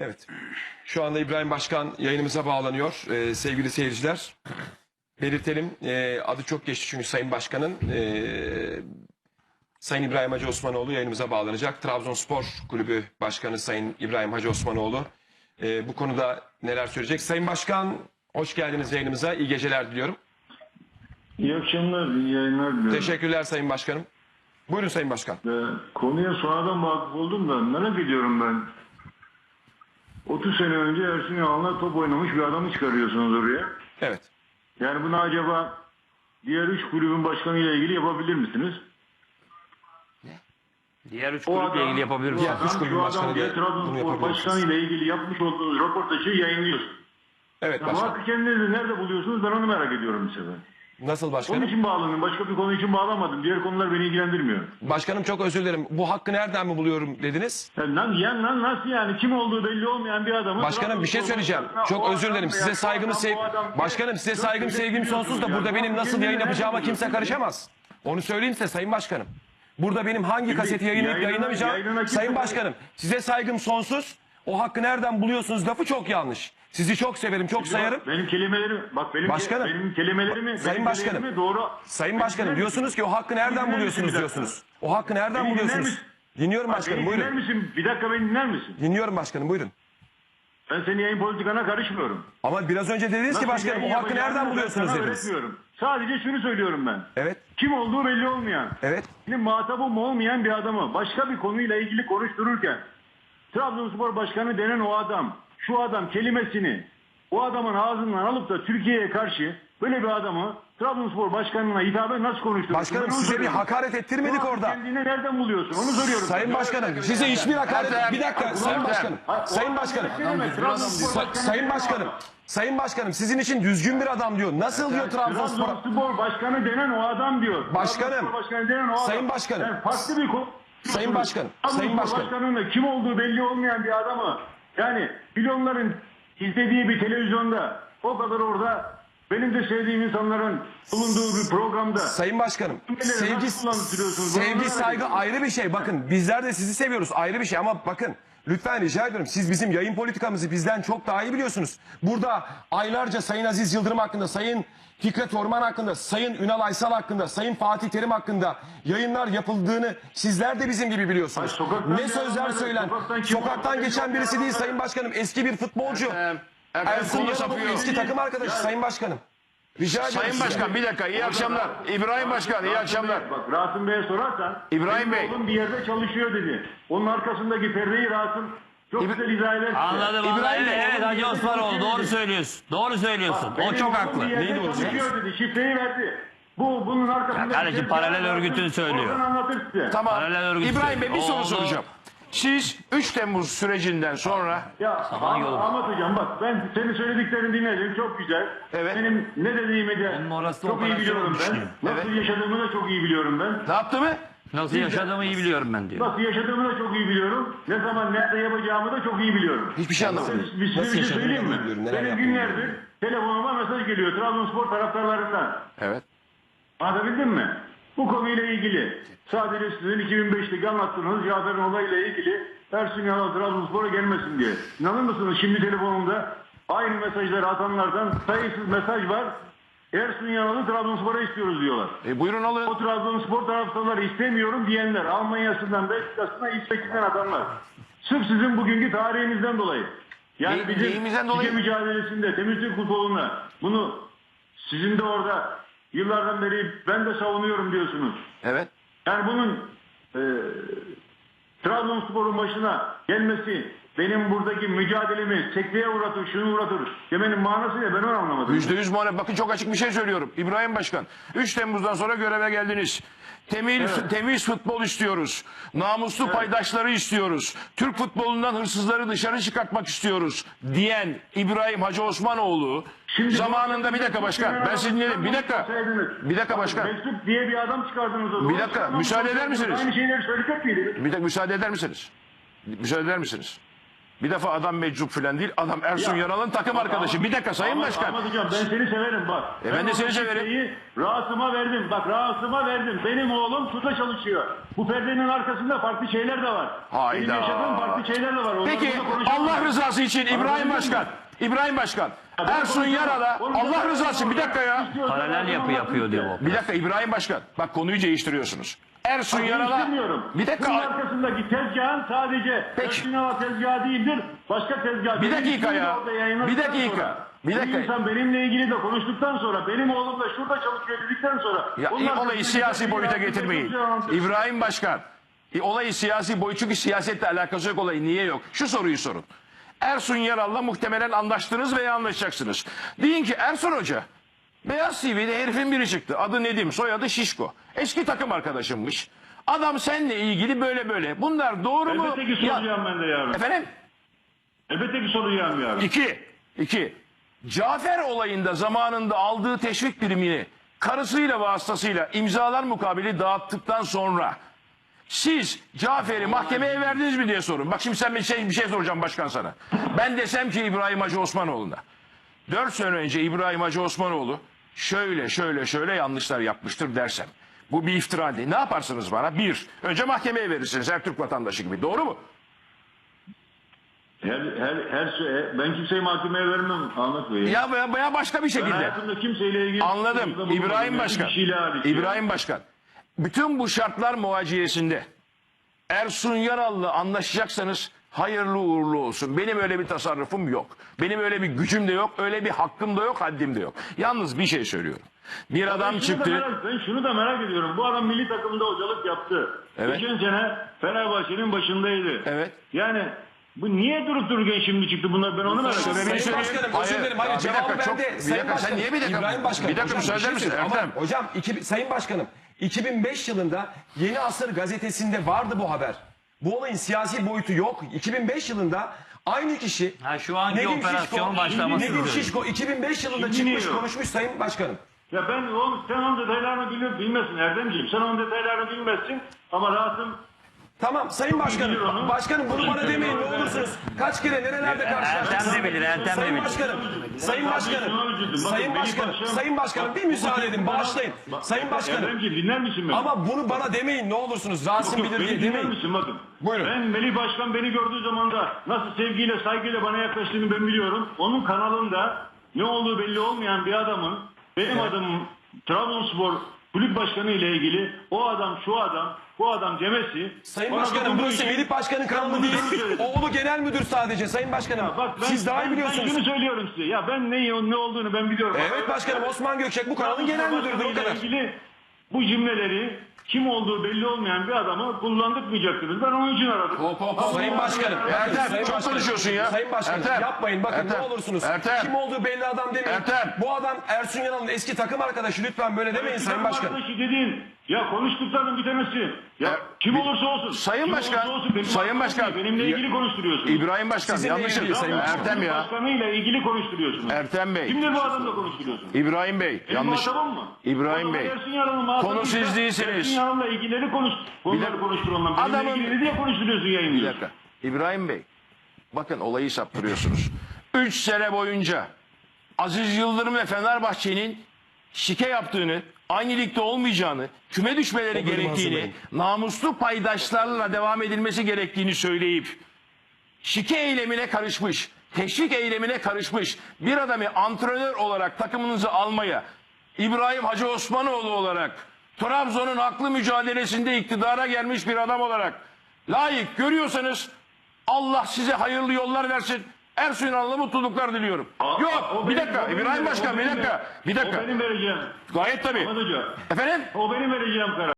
Evet. Şu anda İbrahim Başkan yayınımıza bağlanıyor. Ee, sevgili seyirciler. Belirtelim. ee, adı çok geçti çünkü Sayın Başkan'ın ee, Sayın İbrahim Hacı Osmanoğlu yayınımıza bağlanacak. Trabzonspor Kulübü Başkanı Sayın İbrahim Hacı Osmanoğlu ee, bu konuda neler söyleyecek? Sayın Başkan hoş geldiniz yayınımıza. İyi geceler diliyorum. İyi akşamlar, iyi yayınlar diliyorum. Teşekkürler Sayın Başkanım. Buyurun Sayın Başkan. Ee, konuya sonradan vakıf oldum da merak ediyorum ben. 30 sene önce Ersun Yanal'la top oynamış bir adamı çıkarıyorsunuz oraya. Evet. Yani bunu acaba diğer üç kulübün başkanıyla ilgili yapabilir misiniz? Diğer üç kulüple adam, ilgili yapabilir o misin? Üç adam kulübün şu başkanı bunu Trabzonspor başkanıyla ilgili yapmış olduğunuz röportajı yayınlıyorsunuz. Evet Ama başkan. hakkı kendinizi nerede buluyorsunuz ben onu merak ediyorum bir sefer. Nasıl Onun başkanım? için bağlandım. Başka bir konu için bağlamadım. Diğer konular beni ilgilendirmiyor. Başkanım çok özür dilerim. Bu hakkı nereden mi buluyorum dediniz? Ya lan, ya lan nasıl yani kim olduğu belli olmayan bir adamı Başkanım bir şey söyleyeceğim. Çok özür dilerim. Size saygımı sev Başkanım size saygım sevgim sonsuz da burada benim nasıl yayın yapacağıma kimse karışamaz. Onu söyleyeyim size Sayın Başkanım. Burada benim hangi kaseti yayınlayıp yayınlamayacağım Sayın Başkanım size saygım sonsuz. O hakkı nereden buluyorsunuz lafı çok yanlış. Sizi çok severim, çok sayarım. Benim kelimelerimi bak benim Başkanım. benim kelimelerimi Sayın benim Başkanım. kelimelerimi doğru. Sayın Başkanım diyorsunuz ki o hakkı nereden buluyorsunuz diyorsunuz. O hakkı nereden Beni buluyorsunuz? misin? Dinliyorum başkanım beni dinler buyurun. misin? Bir dakika beni dinler misin? Dinliyorum başkanım buyurun. Ben senin yayın politikana karışmıyorum. Ama biraz önce dediniz ki Nasıl başkanım yayın o hakkı nereden buluyorsunuz dediniz. Sadece şunu söylüyorum ben. Evet. Kim olduğu belli olmayan, Evet. benim muhatabım olmayan bir adamı başka bir konuyla ilgili konuştururken Trabzonspor Başkanı denen o adam, şu adam kelimesini o adamın ağzından alıp da Türkiye'ye karşı böyle bir adamı Trabzonspor Başkanı'na hitaben nasıl konuşturursun? Başkanım size bir hakaret ettirmedik orada. Kendini nereden buluyorsun? Onu soruyorum. Sayın Başkanım size hiçbir hakaret... Bir dakika Sayın. Başkanım. Sayın Başkanım. Sa- Sayın Başkanım. Sayın Başkanım sizin için düzgün bir adam diyor. Nasıl diyor Trabzonspor? Trabzonspor Başkanı denen o adam diyor. Başkanım. Trabzonspor Başkanı denen o adam. Sayın Başkanım. Yani farklı bir. Sayın Başkanım, Sayın Başkanım. Başkanı'nın da kim olduğu belli olmayan bir adamı. Yani milyonların izlediği bir televizyonda o kadar orada benim de sevdiğim insanların bulunduğu bir programda. Sayın Başkanım. Sevgi, sevgi saygı ayrı bir şey. Bakın bizler de sizi seviyoruz ayrı bir şey ama bakın lütfen rica ediyorum. Siz bizim yayın politikamızı bizden çok daha iyi biliyorsunuz. Burada aylarca Sayın Aziz Yıldırım hakkında, Sayın Fikret Orman hakkında, Sayın Ünal Aysal hakkında, Sayın Fatih Terim hakkında yayınlar yapıldığını sizler de bizim gibi biliyorsunuz. Ay, ne sözler söylen. sokaktan Sokaktan geçen birisi değil Sayın Başkanım. Eski bir futbolcu. Ertem Ersun sapıyor. eski takım arkadaşı Sayın Başkanım. Rica ediyorum Sayın size. Başkan bir dakika iyi akşamlar. İbrahim Başkan iyi akşamlar. Bak Rasim Bey'e sorarsan. İbrahim benim Bey. Oğlum bir yerde çalışıyor dedi. Onun arkasındaki perdeyi Rasim çok güzel izah eder. Anladım İbrahim anladım. Bey, Evet Hacı Osmanoğlu doğru söylüyorsun. Doğru söylüyorsun. O çok haklı. Neydi o çalışıyor dedi. Şifreyi verdi. Bu bunun arkasında. Ya kardeşim, paralel örgütünü söylüyor. Oradan anlatır size. Tamam. Paralel örgüt İbrahim Bey bir soru soracağım. Siz 3 Temmuz sürecinden sonra Ya Saman Ahmet. Ahmet hocam bak ben senin söylediklerini dinledim çok güzel. Evet. Benim ne dediğimi de Onun orası çok iyi operasyon biliyorum ben. diyor. Nasıl yaşadığımı da çok iyi biliyorum ben. ne yaptı mı? Nasıl yaşadığımı iyi biliyorum ben diyor. Nasıl yaşadığımı da çok iyi biliyorum. Ne zaman nerede yapacağımı da çok iyi biliyorum. Hiçbir şey anlamadım. Bir, size Nasıl bir şey yaşadığını söyleyeyim mi? neler Benim yaptığını günlerdir telefonuma mesaj geliyor Trabzonspor taraftarlarından. Evet. Anlatabildim mi? Bu konuyla ilgili sadece sizin 2005'teki anlattığınız Cafer'in olayıyla ilgili Ersun Yanal Trabzonspor'a gelmesin diye. İnanır mısınız şimdi telefonumda aynı mesajları atanlardan sayısız mesaj var. Ersun Yanal'ı Trabzonspor'a istiyoruz diyorlar. E, buyurun O alın. Trabzonspor taraftarları istemiyorum diyenler Almanya'sından Beşiktaş'ına İsveç'ten atanlar. Sırf sizin bugünkü tarihinizden dolayı. Yani Ne- bizim dolayı? Mücadelesinde temizlik futboluna bunu sizin de orada yıllardan beri ben de savunuyorum diyorsunuz. Evet. Yani bunun e, Trabzonspor'un başına gelmesi benim buradaki mücadelemi sekteye uğratır, şunu uğratır demenin manası ne ben onu anlamadım. %100 muhalefet. Bakın çok açık bir şey söylüyorum. İbrahim Başkan 3 Temmuz'dan sonra göreve geldiniz. Temiz, temiz futbol istiyoruz. Namuslu paydaşları istiyoruz. Türk futbolundan hırsızları dışarı çıkartmak istiyoruz diyen İbrahim Hacı Osmanoğlu Şimdi zamanında bir dakika başkan ben sizi dinledim. Bir dakika. Bir dakika başkan. Mesut diye bir adam çıkardınız o zaman. Bir dakika, müsaade eder misiniz? Aynı şeyleri söyleyecek miydiniz? Bir dakika müsaade eder misiniz? Müsaade eder misiniz? Bir defa adam meczup falan değil. Adam Ersun Ya, Yanal'ın takım bak, arkadaşı. Bir dakika Sayın Ahmet- Başkan. Ahmet Hocam ben seni severim bak. E, ben de o seni severim. kimseyi Rahatıma verdim. Bak rahatıma verdim. Benim oğlum şurada çalışıyor. Bu perdenin arkasında farklı şeyler de var. Hayda. Benim yaşadığım farklı şeyler de var. Onları Peki burada. Allah rızası için İbrahim mı? Başkan. İbrahim Başkan. ben Ersun konuşamam. Allah rızası için bir dakika ya. İstiyorsan Paralel yapı yapıyor diyor bu. Bir dakika İbrahim Başkan. Bak konuyu değiştiriyorsunuz. Ersun Yaral'a Değiştirmiyorum. bir Bunun dakika arkasındaki tezgahın sadece Peki. Ersun Yanal tezgahı değildir. Başka tezgah. Bir dakika ya. Bir dakika. Bir dakika. Bu insan benimle ilgili de konuştuktan sonra benim oğlum da şurada çalışıyor dedikten sonra. Ya, onun olayı arkasındaki siyasi tezgahı boyuta bir getirmeyin. anlatıyor. İbrahim Başkan. e, Olayı siyasi boyut çünkü siyasetle alakası yok olayı. Niye yok? Şu soruyu sorun. Ersun Yaral'la muhtemelen anlaştınız veya anlaşacaksınız. Deyin ki Ersun Hoca Beyaz TV'de herifin biri çıktı. Adı Nedim, soyadı Şişko. Eski takım arkadaşımmış. Adam seninle ilgili böyle böyle. Bunlar doğru mu? Elbette ki Ya- soracağım ben de yarın. Efendim? Elbette ki soracağım yarın. İki. İki. Cafer olayında zamanında aldığı teşvik primini karısıyla vasıtasıyla imzalar mukabili dağıttıktan sonra siz Cafer'i mahkemeye verdiniz mi diye sorun. Bak şimdi sen bir şey, bir şey soracağım başkan sana. Ben desem ki İbrahim Hacı Osmanoğlu'na. Dört sene önce İbrahim Hacı Osmanoğlu şöyle şöyle şöyle yanlışlar yapmıştır dersem. Bu bir iftira değil. Ne yaparsınız bana? Bir, önce mahkemeye verirsiniz her Türk vatandaşı gibi. Doğru mu? Her, her, her şey, ben kimseyi mahkemeye vermem Ahmet Bey. Ya veya, veya başka bir ben şekilde. hayatımda kimseyle ilgili... Anladım. bulunmadım. İbrahim Başkan. İbrahim Başkan. Bütün bu şartlar muaciyesinde Ersun Yanal'la anlaşacaksanız hayırlı uğurlu olsun. Benim öyle bir tasarrufum yok. Benim öyle bir gücüm de yok. Öyle bir hakkım da yok, haddim de yok. Yalnız bir şey söylüyorum. Bir adam Ben çıktı. merak- ben şunu da merak ediyorum. Bu adam milli takımda hocalık yaptı. Evet. Geçen sene Fenerbahçe'nin başındaydı. Evet. Yani bu niye durup dururken şimdi çıktı bunlar ben onu merak ediyorum. Sayın söyleyeyim. Başkanım özür Hayır, dilerim. Hayır bir cevabı dakika, çok- bende. bir Sayın dakika, sen Başkanım, niye bir dakika- İbrahim Başkanım. bir dakika hocam, müsaade şey misin? Ertem. Ama hocam iki, Sayın Başkanım 2005 yılında Yeni Asır gazetesinde vardı bu haber. Bu olayın siyasi boyutu yok. 2005 yılında aynı kişi Ha, şu anki operasyonun başlaması Nedim. Şişko 2005 yılında çıkmış yok? konuşmuş Sayın Başkanım. Ya ben o, sen onun detaylarını bilir, bilmesin Erdemciğim. Sen onun detaylarını bilmezsin ama rahatım. Tamam Sayın Başkanım. Başkanım bunu bana demeyin ne olursunuz. Kaç kere nerelerde karşılaştık? Ertem de bilir, Ertem de Sayın bilir. Başkanım. Sayın Başkanım. Sayın Başkanım. Sayın Başkanım bir müsaade edin bağışlayın. Sayın Başkanım. Erdemciğim dinler misin beni? Ama bunu bana demeyin ne olursunuz. Rasim bilir beni diye dinler demeyin. misin bakın. Buyurun. Ben Melih Başkan beni gördüğü zaman da nasıl sevgiyle saygıyla bana yaklaştığını ben biliyorum. Onun kanalında ne olduğu belli olmayan bir adamın benim adımım Trabzonspor kulüp başkanı ile ilgili o adam şu adam bu adam demesi. Sayın bana Başkanım dokunduğu burası için- Melih Başkan'ın kanalı bunu değil. söyledim. Oğlu genel müdür sadece Sayın Başkanım. Bak ben, Siz daha iyi ben, ben biliyorsunuz. şunu söylüyorum size. Ya ben ne, ne olduğunu ben biliyorum. Evet başkanım Osman Gökçek bu kanalın genel müdürüdür o kadar. ilgili bu cümleleri kim olduğu belli olmayan bir adamı kullandırmayacaksınız. Ben onun için aradım. Sayın Başkanım. Ertem, Sayın çok Başkanım, konuşuyorsun ya. Sayın Başkanım Ertem, yapmayın bakın Ertem, ne olursunuz. Ertem. Kim olduğu belli adam demeyin. Ertem. Bu adam Ersun Yanal'ın eski takım arkadaşı lütfen böyle demeyin Sayın Başkanım. Arkadaşı dediğin ya konuştuklarının bir tanesi. Ya kim olursa olsun. Sayın kim Başkan, olursa olsun, benim Sayın Başkan. değil. Benimle ilgili konuşturuyorsunuz. İbrahim Başkan Sizinle yanlış ilgili Sayın Başkan. Ertem ya. Başkanıyla ilgili konuşturuyorsunuz. Ertem Bey. Kimdir bu adamla konuşturuyorsunuz? İbrahim Bey Benim yanlış. muhatabım mı? İbrahim Bey. Ersun Yanal'ın Konu siz değilsiniz. Ersun Yanal'la ilgileri konuş. Konuları konuştur onunla. Benimle Adamın- ilgili diye konuşturuyorsun Bir yayınlıyorsun. dakika. İbrahim Bey. Bakın olayı saptırıyorsunuz. Üç sene boyunca Aziz Yıldırım ve Fenerbahçe'nin şike yaptığını, aynı ligde olmayacağını, küme düşmeleri O bölümü gerektiğini, namuslu paydaşlarla devam edilmesi gerektiğini söyleyip şike eylemine karışmış, teşvik eylemine karışmış bir adamı antrenör olarak takımınızı almaya İbrahim Hacı Osmanoğlu olarak Trabzon'un haklı mücadelesinde iktidara gelmiş bir adam olarak layık görüyorsanız Allah size hayırlı yollar versin. Ersun Yanal'la mutluluklar diliyorum. Aa, Yok o bir benim- dakika o benim- İbrahim o Başkan bir benim- dakika bir dakika O benim vereceğim. gayet tabii. Efendim O benim vereceğim karar.